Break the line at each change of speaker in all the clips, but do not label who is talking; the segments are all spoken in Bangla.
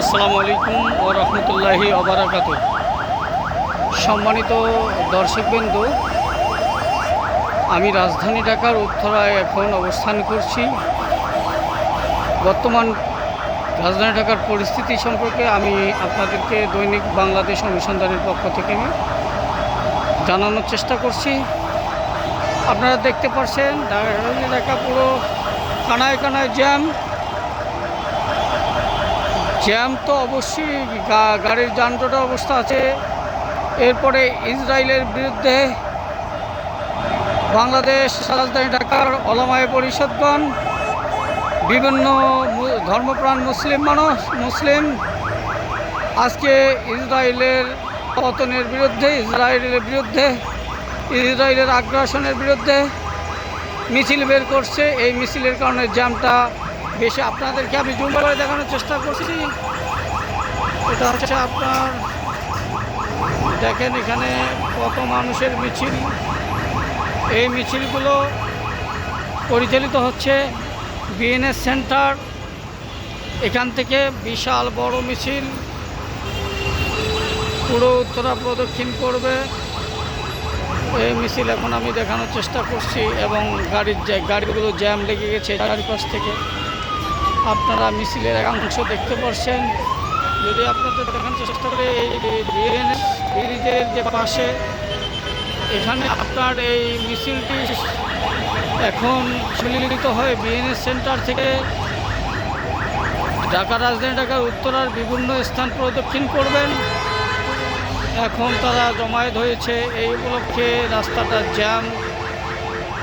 আসসালামু আলাইকুম ও রহমতুল্লাহি অবরাকাত সম্মানিত দর্শকবৃন্দ, আমি রাজধানী ঢাকার উত্তরায় এখন অবস্থান করছি। বর্তমান রাজধানী ঢাকার পরিস্থিতি সম্পর্কে আমি আপনাদেরকে দৈনিক বাংলাদেশ অনুসন্ধানের পক্ষ থেকে জানানোর চেষ্টা করছি। আপনারা দেখতে রাজধানী ঢাকা পুরো কানায় কানায় জ্যাম। জ্যাম তো অবশ্যই গাড়ির যানজটের অবস্থা আছে। এরপরে ইসরায়েলের বিরুদ্ধে বাংলাদেশ, রাজধানী ঢাকার অলমায় পরিষদগণ, বিভিন্ন ধর্মপ্রাণ মুসলিম মানুষ, মুসলিম, আজকে ইসরায়েলের পতনের বিরুদ্ধে, ইসরায়েলের বিরুদ্ধে, ইসরায়েলের আগ্রাসনের বিরুদ্ধে মিছিল বের করছে। এই মিছিলের কারণে জ্যামটা বেশি আপনাদেরকে আমি জুম করে দেখানোর চেষ্টা করছি। এটা হচ্ছে আপনার, দেখেন এখানে কত মানুষের মিছিল। এই মিছিলগুলো পরিচালিত হচ্ছে বিএনএস সেন্টার। এখান থেকে বিশাল বড় মিছিল পুরো উত্তরা প্রদক্ষিণ করবে। এই মিছিল এখন আমি দেখানোর চেষ্টা করছি এবং গাড়ির গাড়িগুলো জ্যাম লেগে গেছে চারিপাশ থেকে। আপনারা মিছিলের একাংশ দেখতে পাচ্ছেন যদি আপনাদের দেখানোর চেষ্টা করে, এই ব্রিজের যে পাশে, এখানে আপনার এই মিছিলটি এখন সম্মিলিত হয়ে বিএনএস সেন্টার থেকে ঢাকা, রাজধানী ঢাকার উত্তরার বিভিন্ন স্থান প্রদক্ষিণ করবেন। এখন তারা জমায়েত হয়েছে। এই উপলক্ষে রাস্তাটা জ্যাম,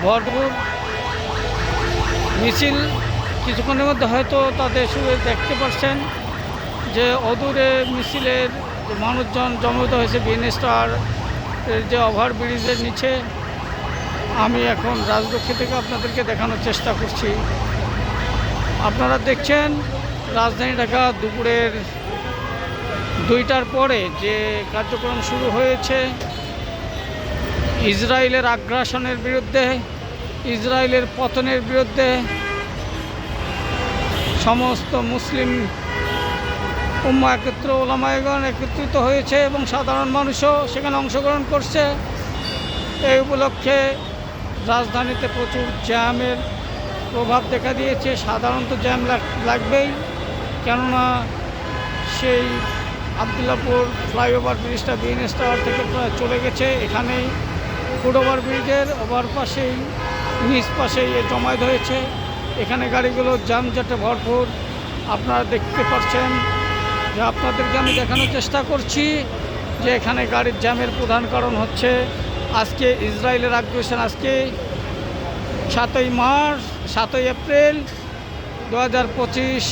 ভরপুর। মিছিল কিছুক্ষণের মধ্যে হয়তো তাদের শুরু দেখতে পাচ্ছেন যে অদূরে মিছিলের মানুষজন জমিত হয়েছে বিএনএস্টার যে ওভার ব্রিজের নিচে, আমি এখন রাজলক্ষ্মী থেকে আপনাদেরকে দেখানোর চেষ্টা করছি। আপনারা দেখছেন রাজধানী ঢাকা দুপুরের দুইটার পরে যে কার্যক্রম শুরু হয়েছে, ইসরায়েলের আগ্রাসনের বিরুদ্ধে, ইসরায়েলের পতনের বিরুদ্ধে সমস্ত মুসলিম উম্মা একত্র ওলামায়গণ একত্রিত হয়েছে এবং সাধারণ মানুষও সেখানে অংশগ্রহণ করছে। এই উপলক্ষে রাজধানীতে প্রচুর জ্যামের প্রভাব দেখা দিয়েছে। সাধারণত জ্যাম লাগ- লাগবেই। কেননা সেই আবদুল্লাপুর ফ্লাইওভার ব্রিজটা বিএনএস টাওয়ার থেকে চলে গেছে। এখানেই ফুট ওভার ব্রিজের ওভার পাশেই, নিচ পাশেই জমায়েত হয়েছে। এখানে গাড়িগুলো যানজটে ভরপুর। আপনারা দেখতে পাচ্ছেন যে আপনাদেরকে আমি দেখানোর চেষ্টা করছি যে এখানে গাড়ির জ্যামের প্রধান কারণ হচ্ছে আজকে ইসরায়েলের আগ্রাসন, আজকে সাতই মার্চ, সাতই এপ্রিল দু হাজার পঁচিশ।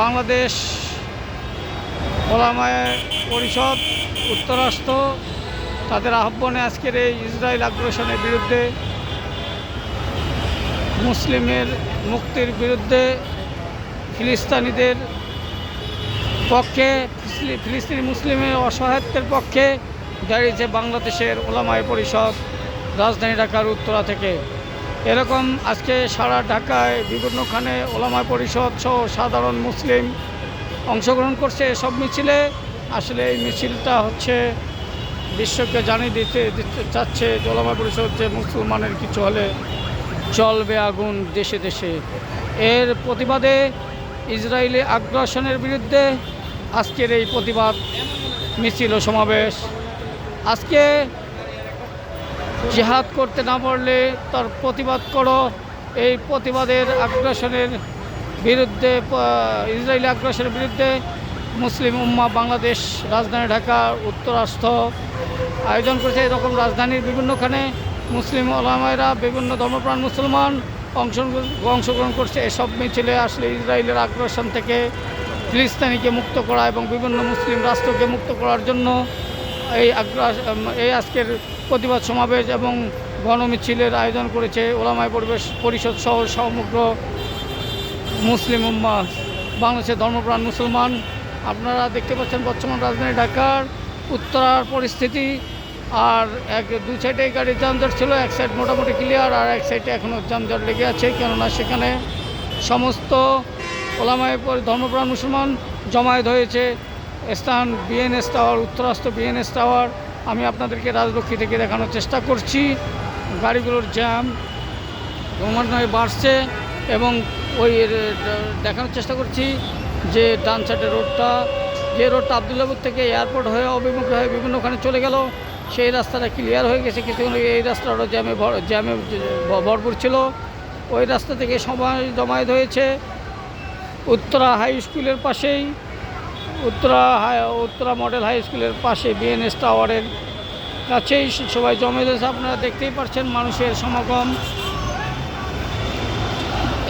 বাংলাদেশ ওলামায় পরিষদ উত্তরাষ্ট্র তাদের আহ্বানে আজকের এই ইসরায়েল আগ্রাসনের বিরুদ্ধে মুসলিমের মুক্তির বিরুদ্ধে ফিলিস্তানিদের পক্ষে ফিলিস্তিনি মুসলিমের অসহায়ত্বের পক্ষে দাঁড়িয়েছে বাংলাদেশের ওলামায় পরিষদ রাজধানী ঢাকার উত্তরা থেকে। এরকম আজকে সারা ঢাকায় বিভিন্নখানে ওলামায় পরিষদ সহ সাধারণ মুসলিম অংশগ্রহণ করছে এসব মিছিলে। আসলে এই মিছিলটা হচ্ছে বিশ্বকে জানিয়ে দিতে দিতে চাচ্ছে যে ওলামায় পরিষদ যে মুসলমানের কিছু হলে চলবে আগুন দেশে দেশে। এর প্রতিবাদে ইসরায়েলি আগ্রাসনের বিরুদ্ধে আজকের এই প্রতিবাদ মিছিল ও সমাবেশ। আজকে জিহাদ করতে না পারলে তার প্রতিবাদ করো। এই প্রতিবাদের আগ্রাসনের বিরুদ্ধে ইসরায়েলি আগ্রাসনের বিরুদ্ধে মুসলিম উম্মা বাংলাদেশ, রাজধানী ঢাকা উত্তরাষ্ট্র আয়োজন করেছে। এরকম রাজধানীর বিভিন্নখানে মুসলিম ওলামায়রা, বিভিন্ন ধর্মপ্রাণ মুসলমান অংশগ্রহণ অংশগ্রহণ করছে। এসব মিছিলে আসলে ইসরায়েলের আগ্রাসন থেকে ফিলিস্তানিকে মুক্ত করা এবং বিভিন্ন মুসলিম রাষ্ট্রকে মুক্ত করার জন্য এই আগ্রাস এই আজকের প্রতিবাদ সমাবেশ এবং গণমিছিলের আয়োজন করেছে ওলামায় পরিবেশ পরিষদ সহ সমগ্র মুসলিম উম্মা। বাংলাদেশের ধর্মপ্রাণ মুসলমান, আপনারা দেখতে পাচ্ছেন বর্তমান রাজধানী ঢাকার উত্তরার পরিস্থিতি। আর এক দু সাইডে গাড়ির যানজট ছিল, এক সাইড মোটামুটি ক্লিয়ার আর এক সাইডে এখনও যানজট লেগে আছে। কেননা সেখানে সমস্ত ওলামায় পর- ধর্মপ্রাণ মুসলমান জমায়েত হয়েছে। স্থান বিএনএস টাওয়ার উত্তরাস্ত বিএনএস টাওয়ার আমি আপনাদেরকে রাজলক্ষ্মী থেকে দেখানোর চেষ্টা করছি। গাড়িগুলোর জ্যাম ক্রমান্বয়ে বাড়ছে এবং ওই দেখানোর চেষ্টা করছি যে ডান সাইডের রোডটা যে রোডটা আবদুল্লাপুর থেকে এয়ারপোর্ট হয়ে অভিমুখী হয়ে বিভিন্ন ওখানে চলে গেল। সেই রাস্তাটা ক্লিয়ার হয়ে গেছে। কিছুক্ষণ এই রাস্তাটা জ্যামে জ্যামে ভরপুর ছিল। ওই রাস্তা থেকে সবাই জমায়েত হয়েছে। উত্তরা হাই স্কুলের পাশেই, Uttara high Uttara model high স্কুলের পাশে বিএনএস টাওয়ারের কাছেই সবাই জমায়েত হয়েছে। আপনারা দেখতেই পাচ্ছেন মানুষের সমাগম।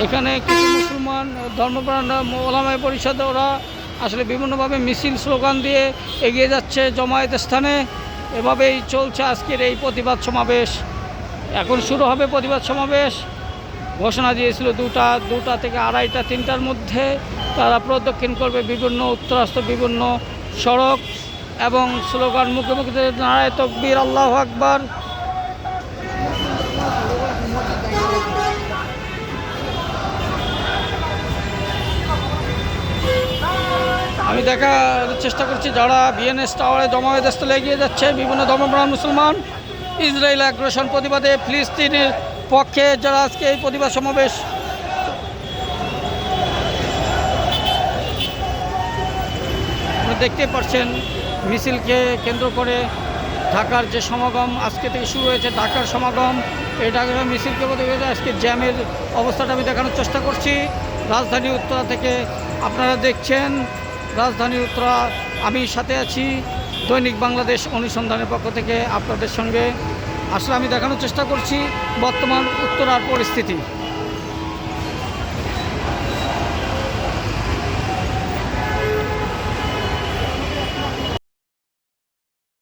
এখানে কিছু মুসলমান ধর্মপ্রাণরা ওলামায় পরিষদ ওরা আসলে বিভিন্নভাবে মিছিল স্লোগান দিয়ে এগিয়ে যাচ্ছে জমায়েত স্থানে। এভাবেই চলছে আজকের এই প্রতিবাদ সমাবেশ। এখন শুরু হবে প্রতিবাদ সমাবেশ। ঘোষণা দিয়েছিল দুটা দুটা থেকে আড়াইটা, তিনটার মধ্যে। তারা প্রদক্ষিণ করবে বিভিন্ন উত্তরাস্ত বিভিন্ন সড়ক এবং স্লোগান মুখে মুখে নারায় তকবীর, আল্লাহ আকবার। আমি দেখার চেষ্টা করছি যারা বিএনএস টাওয়ারে জমায়েত স্থলে এগিয়ে যাচ্ছে, বিভিন্ন ধর্মপ্রাণ মুসলমান ইসরায়েল আগ্রাসন প্রতিবাদে ফিলিস্তিনের পক্ষে যারা আজকে এই প্রতিবাদ সমাবেশ দেখতেই পাচ্ছেন, মিছিলকে কেন্দ্র করে ঢাকার যে সমাগম আজকে থেকে শুরু হয়েছে, ঢাকার সমাগম। এই ঢাকার মিছিলকে আজকে জ্যামের অবস্থাটা আমি দেখানোর চেষ্টা করছি। রাজধানী উত্তরা থেকে আপনারা দেখছেন রাজধানী উত্তরা। আমি সাথে আছি দৈনিক বাংলাদেশ অনুসন্ধানের পক্ষ থেকে আপনাদের সঙ্গে। আসলে আমি দেখানোর চেষ্টা করছি বর্তমান উত্তরার পরিস্থিতি।